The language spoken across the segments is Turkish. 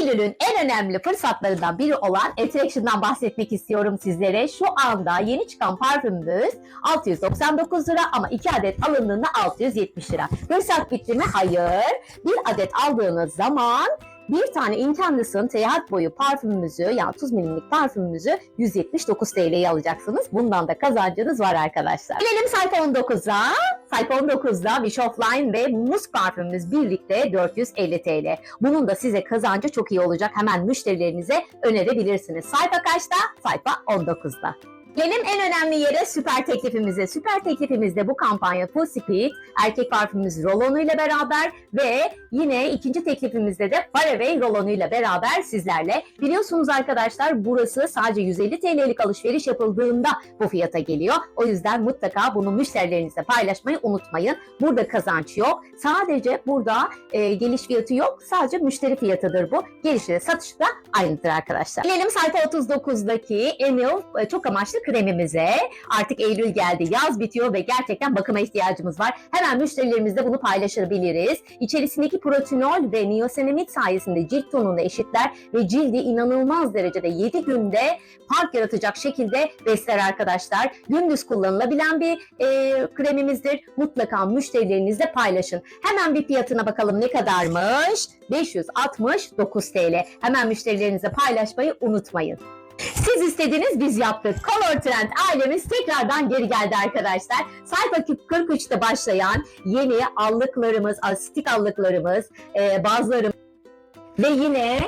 Eylül'ün en önemli fırsatlarından biri olan Attraction'dan bahsetmek istiyorum sizlere. Şu anda yeni çıkan parfümümüz 699 lira ama 2 adet alındığında 670 lira. Fırsat bitti mi? Hayır. Bir adet aldığınız zaman bir tane Incandescent seyahat boyu parfümümüzü yani 30 milimlik parfümümüzü 179 TL'ye alacaksınız. Bundan da kazancınız var arkadaşlar. Gelelim sayfa 19'a. Sayfa 19'da Wish of Line ve Musk parfümümüz birlikte 450 TL. Bunun da size kazancı çok iyi olacak. Hemen müşterilerinize önerebilirsiniz. Sayfa kaçta? Sayfa 19'da. Gelelim en önemli yere süper teklifimize. Süper teklifimizde bu kampanya Full Speed, erkek parfümümüz Rolonu ile beraber ve yine ikinci teklifimizde de Faraway Rolonu ile beraber sizlerle. Biliyorsunuz arkadaşlar burası sadece 150 TL'lik alışveriş yapıldığında bu fiyata geliyor. O yüzden mutlaka bunu müşterilerinizle paylaşmayı unutmayın. Burada kazanç yok. Sadece burada e, geliş fiyatı yok. Sadece müşteri fiyatıdır bu. Gelişi de da aynıdır arkadaşlar. Gelelim sayfa 39'daki Emil e, çok amaçlı kremimize. Artık Eylül geldi. Yaz bitiyor ve gerçekten bakıma ihtiyacımız var. Hemen müşterilerimizle bunu paylaşabiliriz. İçerisindeki protinol ve niacinamid sayesinde cilt tonunu eşitler ve cildi inanılmaz derecede 7 günde fark yaratacak şekilde besler arkadaşlar. Gündüz kullanılabilen bir e, kremimizdir. Mutlaka müşterilerinizle paylaşın. Hemen bir fiyatına bakalım ne kadarmış? 569 TL. Hemen müşterilerinize paylaşmayı unutmayın. Siz istediniz biz yaptık. Color Trend ailemiz tekrardan geri geldi arkadaşlar. Sayfa 43'te başlayan yeni allıklarımız, asistik allıklarımız, e, bazıları ve yine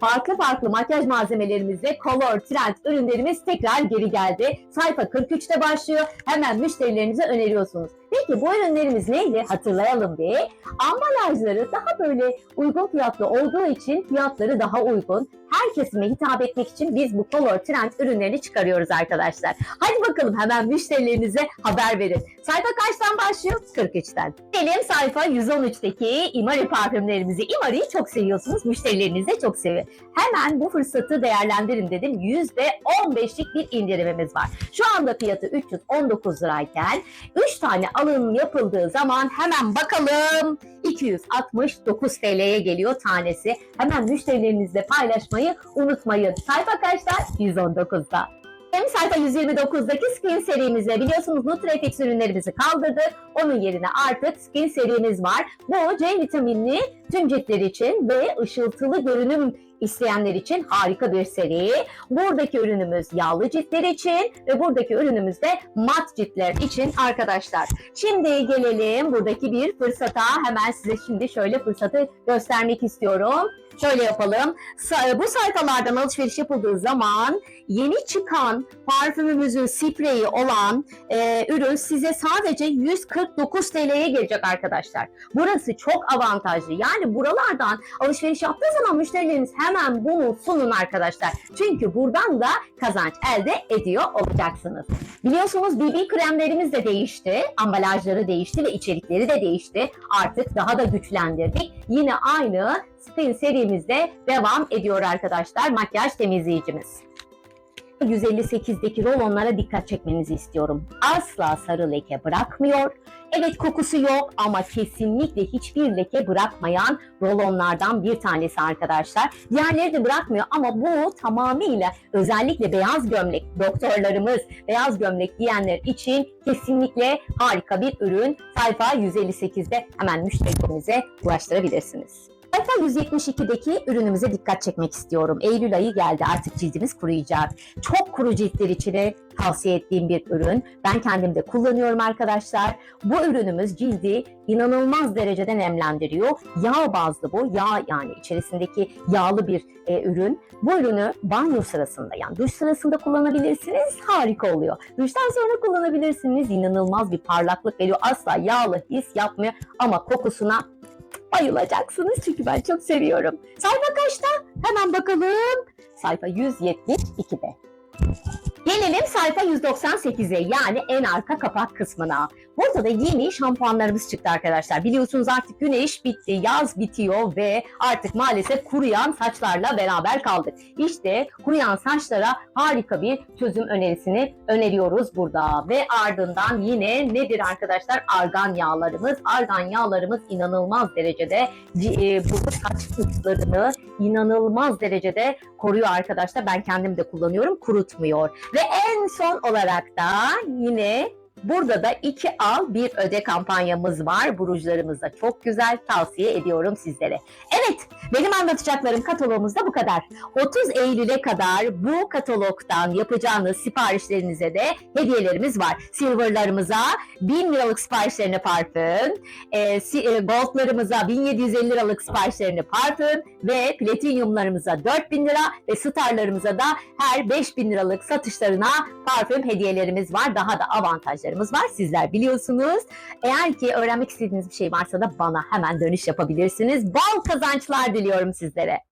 farklı farklı makyaj malzemelerimizle Color Trend ürünlerimiz tekrar geri geldi. Sayfa 43'te başlıyor. Hemen müşterilerinize öneriyorsunuz. Peki bu ürünlerimiz neydi? Hatırlayalım bir. Ambalajları daha böyle uygun fiyatlı olduğu için fiyatları daha uygun. Her kesime hitap etmek için biz bu Color Trend ürünlerini çıkarıyoruz arkadaşlar. Hadi bakalım hemen müşterilerinize haber verin. Sayfa kaçtan başlıyor? 43'ten. Gelelim sayfa 113'teki Imari parfümlerimizi. Imari'yi çok seviyorsunuz. Müşterileriniz de çok seviyor. Hemen bu fırsatı değerlendirin dedim. %15'lik bir indirimimiz var. Şu anda fiyatı 319 lirayken 3 tane alım yapıldığı zaman hemen bakalım 269 TL'ye geliyor tanesi. Hemen müşterilerinizle paylaşmayı unutmayın. Sayfa kaçta? 119'da. Hem sayfa 129'daki Skin serimizde biliyorsunuz Nutrafix ürünlerimizi kaldırdık. Onun yerine artık Skin serimiz var. Bu C vitaminli tüm ciltler için ve ışıltılı görünüm isteyenler için harika bir seri. Buradaki ürünümüz yağlı ciltler için ve buradaki ürünümüz de mat ciltler için arkadaşlar. Şimdi gelelim buradaki bir fırsata. Hemen size şimdi şöyle fırsatı göstermek istiyorum. Şöyle yapalım. Sa- Bu sayfalardan alışveriş yapıldığı zaman yeni çıkan parfümümüzün spreyi olan e, ürün size sadece 149 TL'ye gelecek arkadaşlar. Burası çok avantajlı. Yani buralardan alışveriş yaptığı zaman müşterileriniz hemen bunu sunun arkadaşlar. Çünkü buradan da kazanç elde ediyor olacaksınız. Biliyorsunuz BB kremlerimiz de değişti. Ambalajları değişti ve içerikleri de değişti. Artık daha da güçlendirdik. Yine aynı Spin serimizde devam ediyor arkadaşlar makyaj temizleyicimiz. 158'deki rolonlara dikkat çekmenizi istiyorum. Asla sarı leke bırakmıyor. Evet kokusu yok ama kesinlikle hiçbir leke bırakmayan rolonlardan bir tanesi arkadaşlar. Diğerleri de bırakmıyor ama bu tamamıyla özellikle beyaz gömlek doktorlarımız, beyaz gömlek giyenler için kesinlikle harika bir ürün. Sayfa 158'de hemen müşterilerinize ulaştırabilirsiniz. Sayfa 172'deki ürünümüze dikkat çekmek istiyorum. Eylül ayı geldi artık cildimiz kuruyacak. Çok kuru ciltler için tavsiye ettiğim bir ürün. Ben kendim de kullanıyorum arkadaşlar. Bu ürünümüz cildi inanılmaz derecede nemlendiriyor. Yağ bazlı bu. Yağ yani içerisindeki yağlı bir e, ürün. Bu ürünü banyo sırasında yani duş sırasında kullanabilirsiniz. Harika oluyor. Duştan sonra kullanabilirsiniz. İnanılmaz bir parlaklık veriyor. Asla yağlı his yapmıyor ama kokusuna bayılacaksınız çünkü ben çok seviyorum. Sayfa kaçta? Hemen bakalım. Sayfa 172'de. Gelelim sayfa 198'e yani en arka kapak kısmına. Burada da yeni şampuanlarımız çıktı arkadaşlar. Biliyorsunuz artık güneş bitti, yaz bitiyor ve artık maalesef kuruyan saçlarla beraber kaldık. İşte kuruyan saçlara harika bir çözüm önerisini öneriyoruz burada. Ve ardından yine nedir arkadaşlar? Argan yağlarımız. Argan yağlarımız inanılmaz derecede e, bu saç uçlarını inanılmaz derecede koruyor arkadaşlar. Ben kendim de kullanıyorum. Kurutmuyor. Ve en son olarak da yine burada da iki al bir öde kampanyamız var. Bu da çok güzel. Tavsiye ediyorum sizlere. Evet benim anlatacaklarım katalogumuzda bu kadar. 30 Eylül'e kadar bu katalogdan yapacağınız siparişlerinize de hediyelerimiz var. Silver'larımıza 1000 liralık siparişlerine parfüm, e, si- e, gold'larımıza 1750 liralık siparişlerine parfüm ve platinyumlarımıza 4000 lira ve starlarımıza da her 5000 liralık satışlarına parfüm hediyelerimiz var. Daha da avantajlarımız var. Sizler biliyorsunuz. Eğer ki öğrenmek istediğiniz bir şey varsa da bana hemen dönüş yapabilirsiniz. Bol kazançlar diliyorum sizlere.